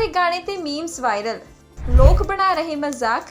ਦੇ ਗਾਣੇ ਤੇ ਮੀਮਸ ਵਾਇਰਲ ਲੋਕ ਬਣਾ ਰਹੇ ਮਜ਼ਾਕ।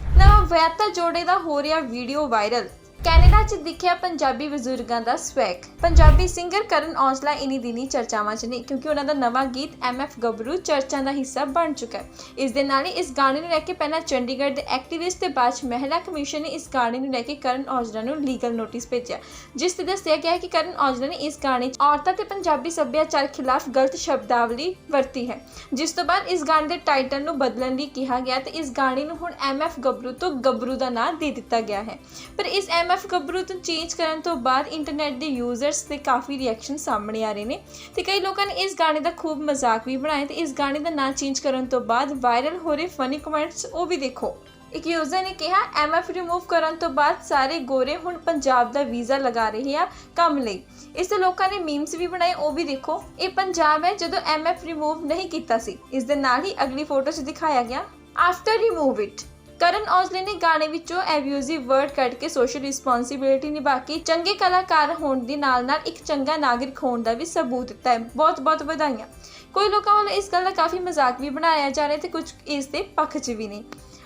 ਨਵਾਂ ਵੈਤਾ ਜੋੜੇ ਦਾ ਹੋ ਰਿਹਾ ਵੀਡੀਓ ਵਾਇਰਲ ਕੈਨੇਡਾ 'ਚ ਦਿਖਿਆ ਪੰਜਾਬੀ ਬਜ਼ੁਰਗਾਂ ਦਾ ਸਵੈਗ। ਪੰਜਾਬੀ ਸਿੰਗਰ ਕਰਨ ਔਜਲਾ ਇਨੀ ਦਿਨੀ ਚਰਚਾਵਾਂ 'ਚ ਨੇ, ਕਿਉਂਕਿ ਉਹਨਾਂ ਦਾ ਨਵਾਂ ਗੀਤ ਐਮਐਫ ਗੱਭਰੂ ਚਰਚਾ ਦਾ ਹਿੱਸਾ ਬਣ ਚੁੱਕਾ ਹੈ। ਇਸ ਦੇ ਨਾਲ ਹੀ ਇਸ ਗਾਣੇ ਨੂੰ ਲੈ ਕੇ ਪਹਿਲਾਂ ਚੰਡੀਗੜ੍ਹ ਦੇ ਐਕਟਿਵਿਸਟ ਤੇ ਬਾਅਦ 'ਚ ਮਹਿਲਾ ਕਮਿਸ਼ਨ ਨੇ ਇਸ ਗਾਣੇ ਨੂੰ ਲੈ ਕੇ ਕਰਨ ਔਜਲਾ ਨੂੰ ਲੀਗਲ ਨੋਟਿਸ ਭੇਜਿਆ, ਜਿਸ ਤੇ ਦੱਸਿਆ ਗਿਆ ਹੈ ਕਿ ਕਰਨ ਔਜਲਾ ਨੇ ਇਸ ਗਾਣੇ 'ਚ ਔਰਤਾਂ ਤੇ ਪੰਜਾਬੀ ਸੱਭਿਆਚਾਰ ਖਿਲਾਫ ਗਲਤ ਸ਼ਬਦਾਵਲੀ ਵਰਤੀ ਹੈ, ਜਿਸ ਤੋਂ ਬਾਅਦ ਇਸ ਗਾਣੇ ਦੇ ਟਾਈਟਲ ਨੂੰ ਬਦਲਣ ਲਈ ਕਿਹਾ ਗਿਆ ਤੇ ਇਸ ਗਾਣੇ ਨੂੰ ਹੁਣ ਐਮਐਫ ਗੱਭਰੂ ਤੋਂ ਗੱਭਰੂ ਦਾ ਨਾਂ ਦੇ ਦਿੱਤਾ ਗਿਆ ਹੈ। ਪਰ ਇਸ ਐਮਐਫ ਗੱਭਰੂ ਤੋਂ ਚੇਂਜ ਕਰਨ ਤੋਂ ਬਾਅਦ ਇੰਟਰਨੈਟ ਦੇ ਯੂਜ਼ਰਸ ਤੇ ਕਾਫੀ ਰਿਐਕਸ਼ਨ ਸਾਹਮਣੇ ਆ ਰਹੇ ਨੇ ਤੇ ਕਈ ਲੋਕਾਂ ਨੇ ਇਸ ਗਾਣੇ ਦਾ ਖੂਬ ਮਜ਼ਾਕ ਵੀ ਬਣਾਇਆ ਤੇ ਇਸ ਗਾਣੇ ਦਾ ਨਾਂ ਚੇਂਜ ਕਰਨ ਤੋਂ ਬਾਅਦ ਵਾਇਰਲ ਹੋ ਰਹੇ ਫਨੀ ਕਮੈਂਟਸ ਉਹ ਵੀ ਦੇਖੋ। ਇੱਕ ਯੂਜ਼ਰ ਨੇ ਕਿਹਾ ਐਮਐਫ ਰਿਮੂਵ ਕਰਨ ਤੋਂ ਬਾਅਦ ਸਾਰੇ ਗੋਰੇ ਹੁਣ ਪੰਜਾਬ ਦਾ ਵੀਜ਼ਾ ਲਗਾ ਰਹੇ ਆ ਕੰਮ ਲਈ। ਇਸ ਤੇ ਲੋਕਾਂ ਨੇ ਮੀਮਸ ਵੀ ਬਣਾਏ, ਉਹ ਵੀ ਦੇਖੋ। ਇਹ ਪੰਜਾਬ ਹੈ ਜਦੋਂ ਐਮਐਫ ਰਿਮੂਵ ਨਹੀਂ ਕੀਤਾ ਸੀ। ਇਸ ਦੇ ਨਾਲ ਹੀ ਅਗਲੀ ਫੋਟੋ 'ਚ ਦਿਖਾਇਆ ਗਿਆ। ਆਫਟਰ ਰਿਮੂਵ ਇਟ ਕਰਨ ਔਜਲੇ ਨੇ ਗਾਣੇ ਵਿੱਚੋਂ ਐਬਿਊਜ਼ਿਵ ਵਰਡ ਕੱਢ ਕੇ ਸੋਸ਼ਲ ਰਿਸਪੌਂਸਿਬਿਲਿਟੀ ਨਿਭਾ ਕੇ ਚੰਗੇ ਕਲਾਕਾਰ ਹੋਣ ਦੇ ਨਾਲ-ਨਾਲ ਇੱਕ ਚੰਗਾ ਨਾਗਰਿਕ ਹੋਣ ਦਾ ਵੀ ਸਬੂਤ ਦਿੱਤਾ ਹੈ। ਬਹੁਤ-ਬਹੁਤ ਵਧਾਈਆਂ। ਕੋਈ ਲੋਕਾਂ ਵੱਲੋਂ ਇਸ ਗੱਲ ਦਾ ਕਾਫੀ ਮਜ਼ਾਕ ਵੀ ਬਣਾਇਆ ਜਾ ਰਿਹਾ ਤੇ ਕੁਝ ਇਸ ਦੇ ਪੱਖ 'ਚ ਵੀ ਨੇ।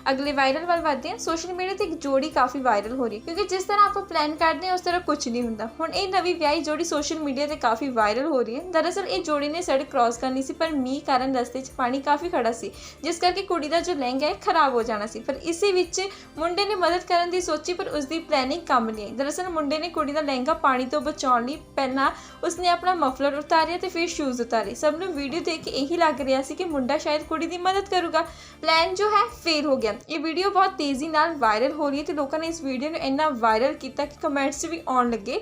ਅਗਲੇ ਵਾਇਰਲ ਵੱਲ ਵਧਦੇ ਹਾਂ ਸੋਸ਼ਲ ਮੀਡੀਆ ਤੇ ਇੱਕ ਜੋੜੀ ਕਾਫੀ ਵਾਇਰਲ ਹੋ ਰਹੀ ਹੈ, ਕਿਉਂਕਿ ਜਿਸ ਤਰ੍ਹਾਂ ਆਪਾਂ ਪਲਾਨ ਕਰਦੇ ਹਾਂ, ਉਸ ਤਰ੍ਹਾਂ ਕੁਝ ਨਹੀਂ ਹੁੰਦਾ। ਹੁਣ ਇਹ ਨਵੀਂ ਵਿਆਹੀ ਜੋੜੀ ਸੋਸ਼ਲ ਮੀਡੀਆ ਤੇ ਕਾਫੀ ਵਾਇਰਲ ਹੋ ਰਹੀ ਹੈ। ਦਰਅਸਲ ਇਹ ਜੋੜੀ ਨੇ ਸੜਕ ਕ੍ਰਾਸ ਕਰਨੀ ਸੀ, ਪਰ ਮੀਂਹ ਕਾਰਨ ਰਸਤੇ 'ਚ ਪਾਣੀ ਕਾਫੀ ਖੜਾ ਸੀ, ਜਿਸ ਕਰਕੇ ਕੁੜੀ ਦਾ ਜੋ ਲਹਿੰਗਾ ਹੈ, ਖਰਾਬ ਹੋ ਜਾਣਾ ਸੀ। ਪਰ ਇਸੇ ਵਿੱਚ ਮੁੰਡੇ ਨੇ ਮਦਦ ਕਰਨ ਦੀ ਸੋਚੀ, ਪਰ ਉਸ ਦੀ ਪਲੈਨਿੰਗ ਕੰਮ ਨਹੀਂ ਆਈ। ਦਰਅਸਲ ਮੁੰਡੇ ਨੇ ਕੁੜੀ ਦਾ ਲਹਿੰਗਾ ਪਾਣੀ ਤੋਂ ਬਚਾਉਣ ਲਈ ਪਹਿਲਾਂ ਉਸਨੇ ਆਪਣਾ ਮਫਲਰ ਉਤਾਰਿਆ ਤੇ ਫਿਰ ਸ਼ੂਜ਼ ਉਤਾਰੇ। ਸਭ ਨੂੰ ਵੀਡੀਓ ਦੇਖ ਕੇ ਇਹੀ ਲੱਗ ਰਿਹਾ ਸੀ ਕਿ ਮੁੰਡਾ ਸ਼ਾਇਦ ਕੁੜੀ ਦੀ ਮਦਦ ਕਰੂਗਾ। ਪਲਾਨ ਜੋ ਹੈ ਫੇਲ ਹੋ ਗਿਆ। ਇਹ ਵੀਡੀਓ ਬਹੁਤ ਤੇਜ਼ੀ ਨਾਲ ਵਾਇਰਲ ਹੋ ਰਹੀ ਹੈ ਤੇ ਲੋਕਾਂ ਨੇ ਇਸ ਵੀਡੀਓ ਨੂੰ ਇੰਨਾ ਵਾਇਰਲ ਕੀਤਾ ਕਿ ਕਮੈਂਟਸ ਵੀ ਆਉਣ ਲੱਗੇ।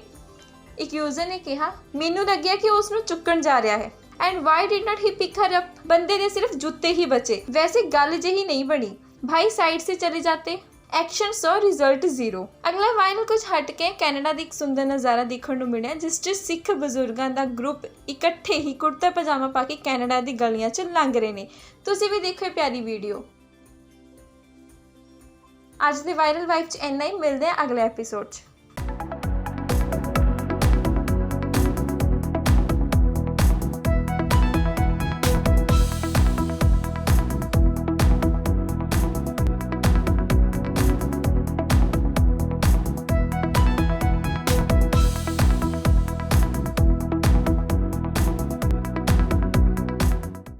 ਇੱਕ ਯੂਜ਼ਰ ਨੇ ਕਿਹਾ, ਮੈਨੂੰ ਲੱਗਿਆ ਕਿ ਉਸ ਨੂੰ ਚੁੱਕਣ ਜਾ ਰਿਹਾ ਹੈ। And why did not he pick her up ਬੰਦੇ ਦੇ ਸਿਰਫ ਜੁੱਤੇ ਹੀ ਬਚੇ। ਵੈਸੇ ਗੱਲ ਜਹੀ ਨਹੀਂ ਬਣੀ। ਭਾਈ ਸਾਈਡ ਸੇ ਚਲੇ ਜਾਤੇ। ਐਕਸ਼ਨ 100 ਰਿਜ਼ਲਟ 0 ਅਗਲਾ ਵਾਇਰਲ ਕੁਝ ਹਟ ਕੇ ਕੈਨੇਡਾ ਦੀ ਇੱਕ ਸੁੰਦਰ ਨਜ਼ਾਰਾ ਦੇਖਣ ਨੂੰ ਮਿਲਿਆ, ਜਿਸ 'ਚ ਸਿੱਖ ਬਜ਼ੁਰਗਾਂ ਦਾ ਗਰੁੱਪ ਇਕੱਠੇ ਹੀ ਕੁੜਤਾ ਪਜਾਮਾ ਪਾ ਕੇ ਕੈਨੇਡਾ ਦੀ ਗਲੀਆਂ 'ਚ ਲੰਘ ਰਹੇ ਨੇ। ਤੁਸੀਂ ਵੀ ਦੇਖੋ ਪਿਆਰੀ ਵੀਡੀਓ ਅੱਜ ਦੇ ਵਾਇਰਲ ਵਾਈਫ 'ਚ ਇੰਨਾ ਹੀ ਮਿਲਦੇ ਆ ਅਗਲੇ ਐਪੀਸੋਡ 'ਚ।